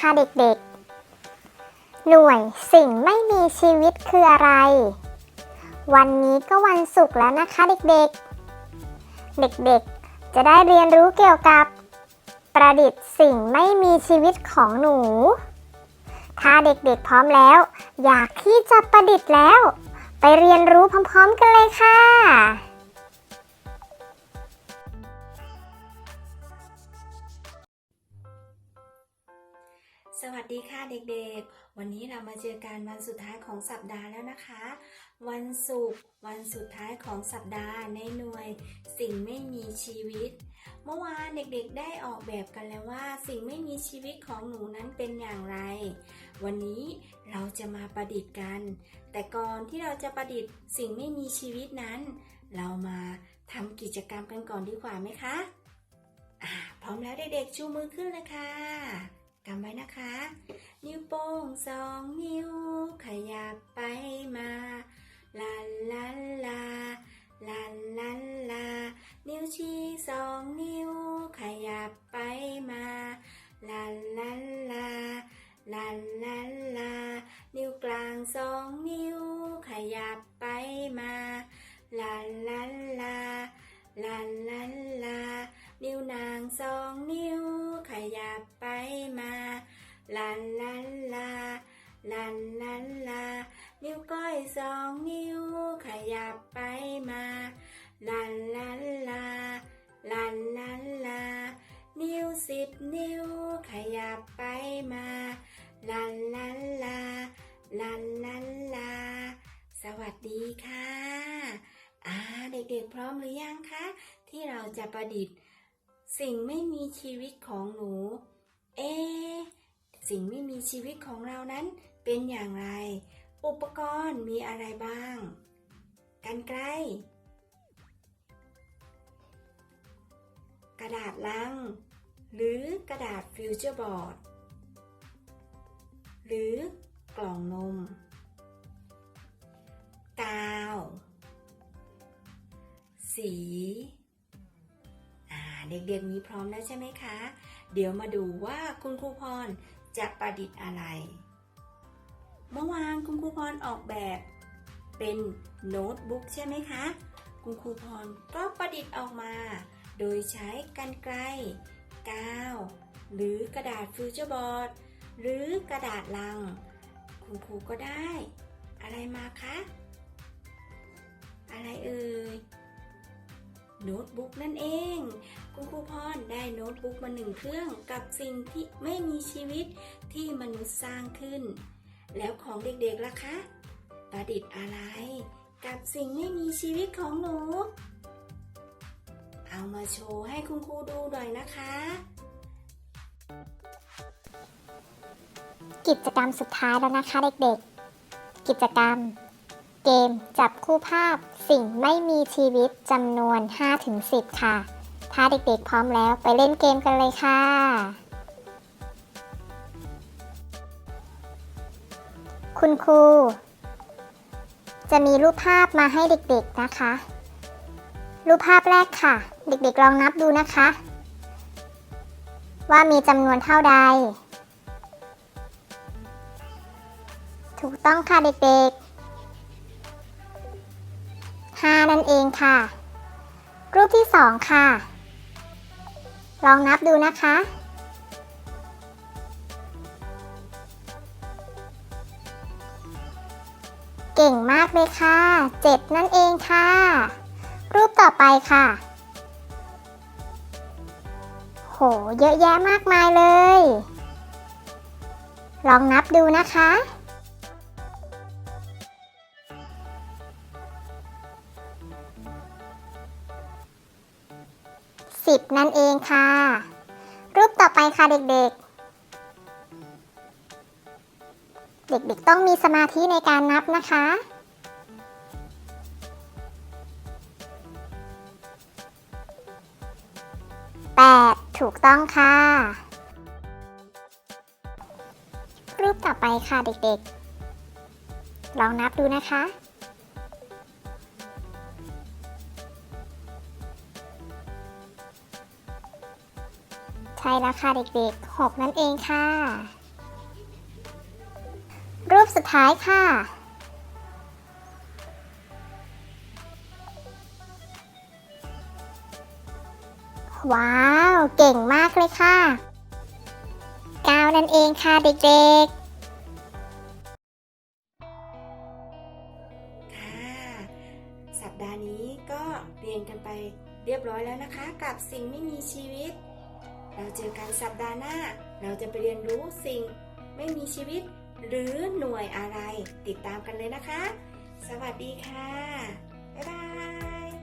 คะเด็กๆ หน่วยสิ่งไม่มีชีวิตคืออะไร วันนี้ก็วันศุกร์แล้วนะคะเด็กๆ เด็กๆ จะได้เรียนรู้เกี่ยวกับ ประดิษฐ์สิ่งไม่มีชีวิตของหนู ถ้าเด็กๆพร้อมแล้ว อยากที่จะประดิษฐ์แล้ว ไปเรียนรู้พร้อมๆกันเลยค่ะ สวัสดีค่ะเด็กๆ วันนี้เรามาเจอกันวันสุดท้ายของสัปดาห์แล้วนะคะ วันศุกร์วันสุดท้ายของสัปดาห์ในหน่วย สิ่งไม่มีชีวิต เมื่อวานเด็กๆได้ออกแบบกันแล้วว่า สิ่งไม่มีชีวิตของหนูนั้นเป็นอย่างไร วันนี้เราจะมาประดิษฐ์กัน แต่ก่อนที่เราจะประดิษฐ์สิ่งไม่มีชีวิตนั้น เรามาทำกิจกรรมกันก่อนดีกว่าไหมคะพร้อมแล้วเด็กๆชูมือขึ้นเลยค่ะ กำไว้นะคะ นิ้วโป้งสองนิ้ว ขยับไปมาลาลาลาลาลาลา นิ้วชี้สองนิ้ว ขยับไปมาลาลาลาลาลาลา นิ้วกลางสองนิ้ว ขยับไปมาลาลาลาลาลาลา นิ้วนางสองนิ้ว ขยับไปมาลาลาลาลาลาลา นิ้วก้อยสองนิ้วขยับไปมาลาลาลาลาลาลา นิ้วสิบนิ้วขยับไปมาลาลาลาลาลาลา สวัสดีค่ะ อ่า เด็กๆพร้อมหรือยังคะ ที่เราจะประดิษฐ์ สิ่งไม่มีชีวิตของหนู เอ สิ่งไม่มีชีวิตของเรานั้นเป็นอย่างไร อุปกรณ์มีอะไรบ้าง กันไกล กระดาษลัง หรือกระดาษฟิวเจอร์บอร์ด หรือกล่องนม กาว สี เด็กๆมีพร้อมแล้วใช่ไหมคะ เดี๋ยวมาดูว่าคุณครูพรจะประดิษฐ์อะไร เมื่อวานคุณครูพรออกแบบเป็นโน้ตบุ๊กใช่ไหมคะ คุณครูพรก็ประดิษฐ์ออกมา โดยใช้กรรไกรกาวหรือกระดาษฟิวเจอร์บอร์ด หรือกระดาษลัง คุณครูก็ได้ โน้ตบุ๊กนั่นเอง คุณครูพรได้โน้ตบุ๊กมาหนึ่งเครื่องกับสิ่งที่ไม่มีชีวิตที่มนุษย์สร้างขึ้น แล้วของเด็กๆล่ะคะ ประดิษฐ์อะไร กับสิ่งไม่มีชีวิตของหนู เอามาโชว์ให้คุณครูดูหน่อยนะคะกิจกรรมสุดท้ายแล้วนะคะเด็กๆ กิจกรรม กม จับคู่ภาพสิ่งไม่มีชีวิตจำนวน 5-10 ค่ะ ถ้าเด็กๆพร้อมแล้วไปเล่นเกมกันเลยค่ะ คุณครู จะมีรูปภาพมาให้เด็กๆนะคะ รูปภาพแรกค่ะ เด็กๆลองนับดูนะคะ ว่ามีจำนวนเท่าใด ถูกต้องค่ะเด็กๆ 5 นั่นเองค่ะ รูปที่ 2 ค่ะ ลองนับดูนะคะ เก่งมากเลยค่ะ 7 นั่นเองค่ะ รูปต่อไปค่ะ โห เยอะแยะมากมายเลย ลองนับดูนะคะ สิบนั่นเองค่ะ รูปต่อไปค่ะเด็กๆ เด็กๆ ต้องมีสมาธิในการนับนะคะแปดถูกต้องค่ะ รูปต่อไปค่ะเด็กๆ ลองนับดูนะคะ ใช่แล้วค่ะเด็กๆ 6 นั่นเองค่ะ รูปสุดท้ายค่ะ ว้าว เก่งมากเลยค่ะกาวนั่นเองค่ะเด็กๆสัปดาห์นี้ก็เรียนกันไปเรียบร้อยแล้วนะคะ กับสิ่งไม่มีชีวิต เราเจอกันสัปดาห์หน้า เราจะไปเรียนรู้สิ่งไม่มีชีวิตหรือหน่วยอะไร ติดตามกันเลยนะคะ สวัสดีค่ะ บ๊ายบาย